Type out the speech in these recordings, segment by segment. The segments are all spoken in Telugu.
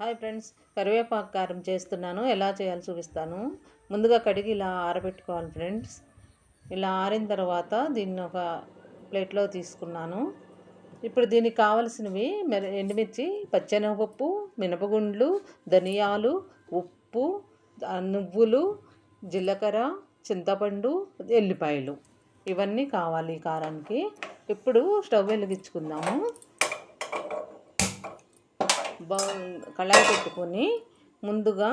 హాయ్ ఫ్రెండ్స్ కరివేపాకు కారం చేస్తున్నాను. ఎలా చేయాలో చూపిస్తాను. ముందుగా కడిగి ఇలా ఆరబెట్టుకోవాలి ఫ్రెండ్స్. ఇలా ఆరిన తర్వాత దీన్ని ఒక ప్లేట్లో తీసుకున్నాను. ఇప్పుడు దీనికి కావలసినవి ఎండుమిర్చి పచ్చెనగపప్పు మినపగుండ్లు ధనియాలు ఉప్పు నువ్వులు జీలకర్ర చింతపండు ఎల్లిపాయలు. ఇవన్నీ కావాలి కారానికి. ఇప్పుడు స్టవ్ వెలిగించుకుందాము. బా కళాయి పెట్టుకొని ముందుగా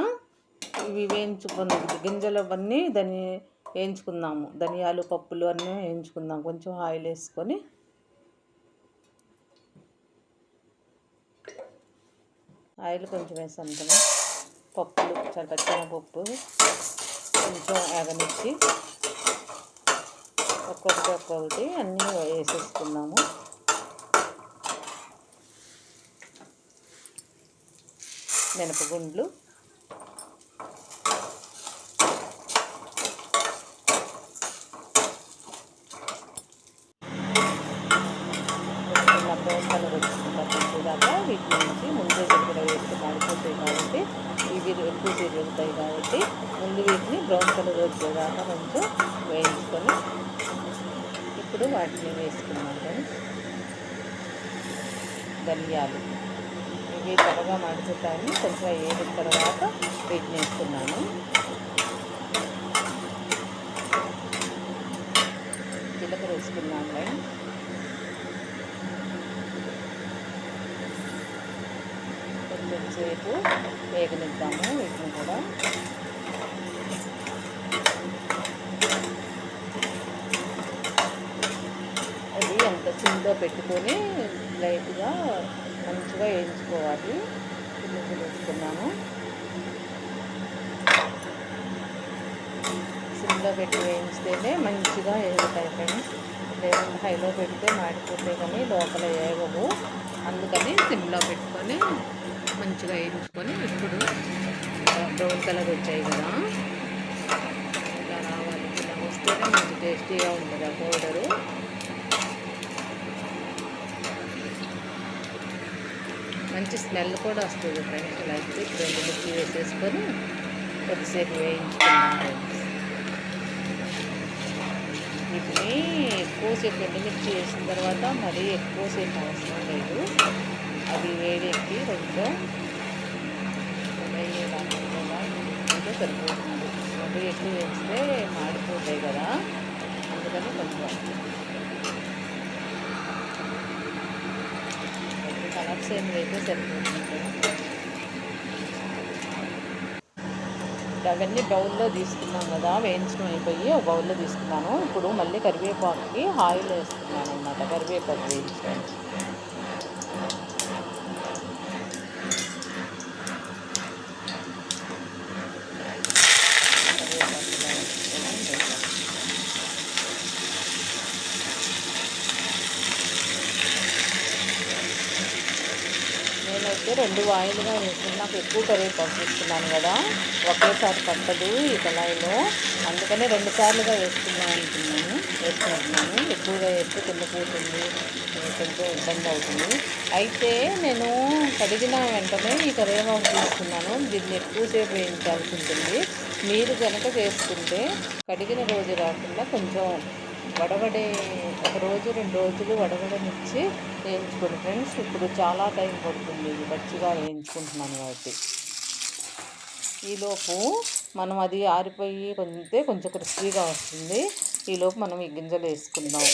ఇవి వేయించుకొని గింజలు అవన్నీ దాన్ని వేయించుకుందాము. ధనియాలు పప్పులు అన్నీ వేయించుకుందాం కొంచెం ఆయిల్ వేసుకొని. ఆయిల్ కొంచెం వేసాను కదా. పప్పులు చల్లచన పప్పు కొంచెం ఎగనిచ్చి ఒక్కొక్కటి ఒక్కొక్కటి అన్నీ వేసేసుకున్నాము మినపగుండ్లు. బ్రౌన్ కలర్ దాకా వీటి నుంచి ముందే దగ్గర వేసి మాడిపోతాయి కాబట్టి ఇవి ఎక్కువ తిరుగుతాయి కాబట్టి ముందు వీటిని బ్రౌన్ కలర్ వచ్చేదాకా కొంచెం వేయించుకొని ఇప్పుడు వాటిని వేసుకున్నాం ధనియాలు. ఇవి త్వరగా మడుచుతాయి కొంచెం వేడిన తర్వాత వీటిని వేస్తున్నాను జీలకర్ర వేసుకున్నాను కొంచెం సేపు వేగనిద్దాము వీటిని కూడా. అది ఎంత సిమ్లో పెట్టుకొని లైట్గా మంచిగా వేయించుకోవాలి. చిన్నగా వేసుకున్నాము సిమ్లో పెట్టి వేయించితేనే మంచిగా వేగుతాయి ఫ్రెండ్స్. లేదంటే హైలో పెడితే మాడిపోతే కానీ లోపల వేగవు అందుకని సిమ్లో పెట్టుకొని మంచిగా వేయించుకొని ఇప్పుడు బ్రౌన్ కలర్ వచ్చాయి కదా. ఇలా రావాలి. ఇలా వస్తేనే మంచి టేస్టీగా ఉంటుంది ఆ పౌడరు. మంచి స్మెల్ కూడా వస్తుంది ఫ్రెండ్స్. ఇలా అయితే రెండు బుక్కి వేసేసుకొని కొద్దిసేపు వేయించుకున్నాం ఫ్రెండ్స్. వీటిని ఎక్కువసేపు ఎండుమిర్చి వేసిన తర్వాత మరీ ఎక్కువసేపు అవసరం లేదు. అవి వేడెక్కి కొంచెం అంటే సరిపోతుంది. మరీ ఎక్కువ వేస్తే మాడిపోతాయి కదా. అందుకని కొంచెం కలర్స్ సేమ్ అయితే సరిపోతుంది అవన్నీ బౌల్లో తీసుకున్నాం కదా వేయించడం అయిపోయి ఒక బౌల్లో తీసుకున్నాను. ఇప్పుడు మళ్ళీ కరివేపాకుకి ఆయిల్ వేస్తున్నాను అనమాట కరివేపాకు వేయించడానికి రెండు వాయిలుగా వేసుకుని నాకు ఎక్కువ కరివేపాకు పంపిస్తున్నాను కదా. ఒకేసారి పట్టదు ఈ కళాయిలో. అందుకనే రెండు సార్లుగా వేసుకుందాం అనుకున్నాను వేసుకుంటున్నాను ఎక్కువగా వేస్తే కింద పోతుంది కొంచెం ఇబ్బంది అవుతుంది. అయితే నేను కడిగిన వెంటనే ఈ కరివేపాకు తీసుకున్నాను దీన్ని ఎక్కువసేపు వేయించాల్సి ఉంటుంది. మీరు కనుక చేసుకుంటే కడిగిన రోజు రాకుండా కొంచెం వడవడే ఒక రోజు రెండు రోజులు వడవడనిచ్చి వేయించుకోండి. ఫ్రెండ్స్ ఇప్పుడు చాలా టైం పడుతుంది. ఇది మంచిగా వేయించుకుంటున్నాను కాబట్టి. ఈలోపు మనం అది ఆరిపోయి కొంతే కొంచెం క్రిస్పీగా వస్తుంది. ఈలోపు మనం ఈ గింజలు వేసుకుందాం.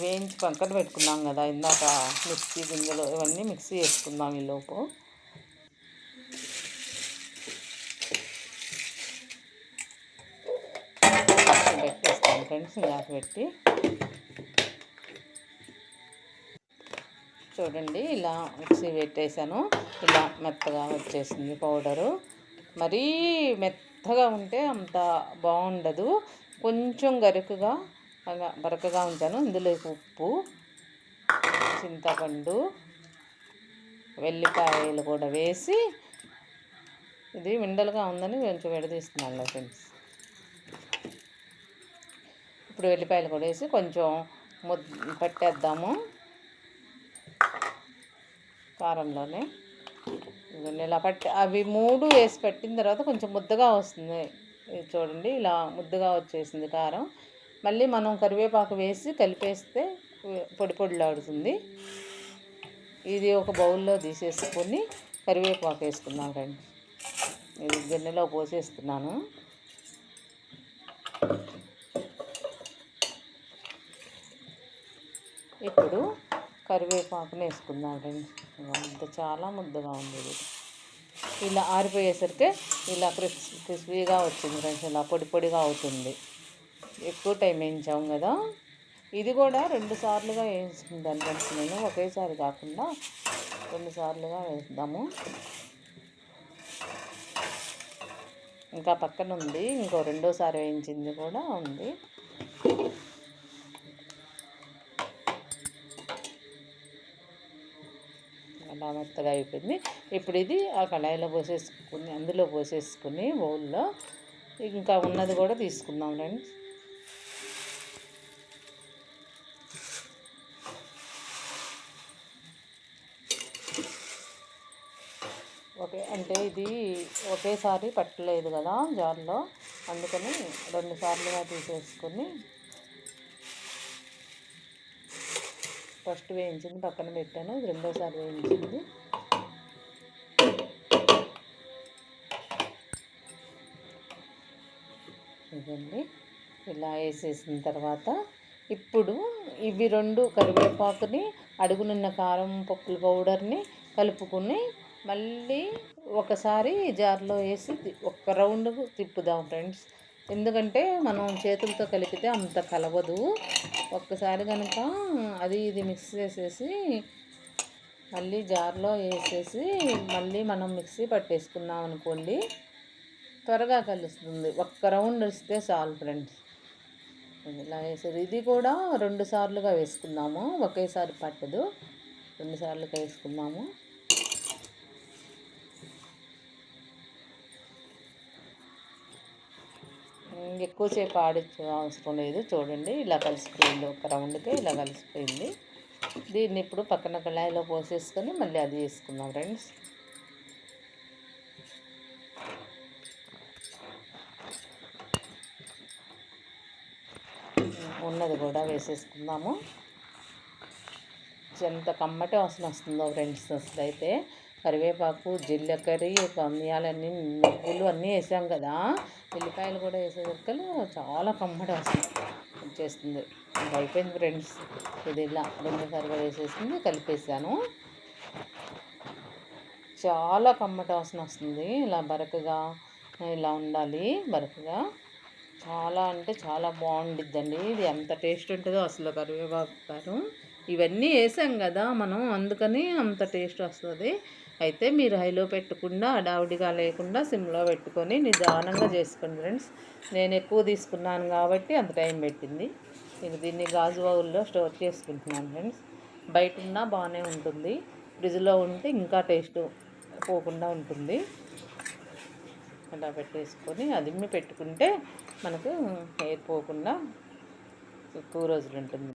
వేయించి పక్కన పెట్టుకున్నాం కదా ఇందాక మిక్సీ గింజలు ఇవన్నీ మిక్సీ వేసుకుందాం ఈలోపు ఫ్రెండ్స్ గ్యాస్ పెట్టి చూడండి ఇలా మిక్సీ పెట్టేశాను. ఇలా మెత్తగా వచ్చేసింది పౌడరు. మరీ మెత్తగా ఉంటే అంత బాగుండదు. కొంచెం గరుకుగా బరకగా ఉంచాను. ఇందులో ఉప్పు చింతపండు వెల్లిపాయలు కూడా వేసి ఇది విండలుగా ఉందని కొంచెం విడదీస్తున్నాను ఫ్రెండ్స్. ఇప్పుడు వెల్లిపాయలు కూడా వేసి కొంచెం ముద్ద పట్టేద్దాము. కారంలోనే. ఇలా పట్టి అవి మూడు వేసి పెట్టిన తర్వాత కొంచెం ముద్దగా వస్తుంది. చూడండి ఇలా ముద్దగా వచ్చేసింది కారం. మళ్ళీ మనం కరివేపాకు వేసి కలిపేస్తే పొడి పొడిలాడుతుంది ఇది ఒక బౌల్లో తీసేసుకొని కరివేపాకు వేసుకున్నాం రండి. ఇది గిన్నెలో పోసేస్తున్నాను. ఇప్పుడు కరివేపాకుని వేసుకుందాం ఫ్రెండ్స్. అంత చాలా ముద్దగా ఉంది ఇది. ఇలా ఆరిపోయేసరికి ఇలా క్రిస్ క్రిస్పీగా వచ్చింది ఫ్రెండ్స్. ఇలా పొడి పొడిగా అవుతుంది. ఎక్కువ టైం వేయించాం కదా. ఇది కూడా రెండు సార్లుగా వేయించుకుంటాను ఫ్రెండ్స్ నేను. ఒకేసారి కాకుండా రెండు సార్లుగా వేద్దాము. ఇంకా పక్కన ఉంది. ఇంకో రెండోసారి వేయించింది కూడా ఉంది. అలా మెత్తగా అయిపోయింది. ఇప్పుడు ఇది ఆ కళాయిలో పోసేసుకుని అందులో పోసేసుకుని బౌల్లో ఇంకా ఉన్నది కూడా తీసుకుందాం రండి. ఓకే అంటే ఇది ఒకేసారి పట్టలేదు కదా జార్లో. అందుకని రెండుసార్లుగా తీసేసుకొని ఫస్ట్ వేయించింది పక్కన పెట్టాను రెండోసారి వేయించింది. ఇదండి ఇలా వేసేసిన తర్వాత ఇప్పుడు ఇవి రెండు కరివేపాకుని అడుగునున్న కారం పప్పుల పౌడర్ని కలుపుకొని మళ్ళీ ఒకసారి జార్లో వేసి ఒక్క రౌండ్ తిప్పుదాం ఫ్రెండ్స్. ఎందుకంటే మనం చేతులతో కలిపితే అంత కలవదు. ఒక్కసారి కనుక అది ఇది మిక్స్ చేసేసి మళ్ళీ జార్లో వేసేసి మళ్ళీ మనం మిక్సీ పట్టేసుకున్నాం అనుకోండి త్వరగా కలుస్తుంది. ఒక్క రౌండ్ ఇస్తే చాలు ఫ్రెండ్స్ ఇలా వేసారు ఇది కూడా రెండు సార్లుగా వేసుకున్నాము ఒకేసారి పట్టదు. రెండు సార్లుగా వేసుకున్నాము ఎక్కువసేపు ఆడించే అవసరం లేదు చూడండి. ఇలా కలిసిపోయింది ఒక రౌండ్కి ఇలా కలిసిపోయింది. దీన్ని ఇప్పుడు పక్కన కళాయిలో పోసేసుకొని మళ్ళీ అది వేసుకుందాం ఫ్రెండ్స్. ఉన్నది కూడా వేసేసుకుందాము. ఎంత కమ్మటి వాసన వస్తుందో ఫ్రెండ్స్ అసలు అయితే కరివేపాకు జీలకర్ర ధనియాలన్నీ నువ్వులు అన్నీ వేసాం కదా. ఉల్లిపాయలు కూడా వేసే వేసేసరికి చాలా కమ్మటి వాసన వచ్చేస్తుంది అయిపోయింది ఫ్రెండ్స్. ఇది ఇలా రెండుసారిగా వేసేసింది కలిపేసాను. చాలా కమ్మటి వాసన వస్తుంది. ఇలా బరకగా ఇలా ఉండాలి. బరకగా చాలా అంటే చాలా బాగుండిద్దండి. ఇది ఎంత టేస్ట్ ఉంటుందో అసలు కరివేపాకు కారం ఇవన్నీ వేసాం కదా మనం అందుకని అంత టేస్ట్ వస్తుంది. అయితే మీరు హైలో పెట్టకుండా అడావుడిగా లేకుండా సిమ్లో పెట్టుకొని నిదానంగా చేసుకోండి ఫ్రెండ్స్. నేను ఎక్కువ తీసుకున్నాను కాబట్టి అంత టైం పెట్టింది. నేను దీన్ని గాజు బౌల్లో స్టోర్ చేసుకుంటున్నాను ఫ్రెండ్స్. బయట ఉన్నా బాగానే ఉంటుంది. ఫ్రిడ్జ్లో ఉంటే ఇంకా టేస్ట్ పోకుండా ఉంటుంది. అలా పెట్టేసుకొని అదిమ్మి పెట్టుకుంటే మనకు హెయిర్ పోకుండా ఎక్కువ రోజులు ఉంటుంది.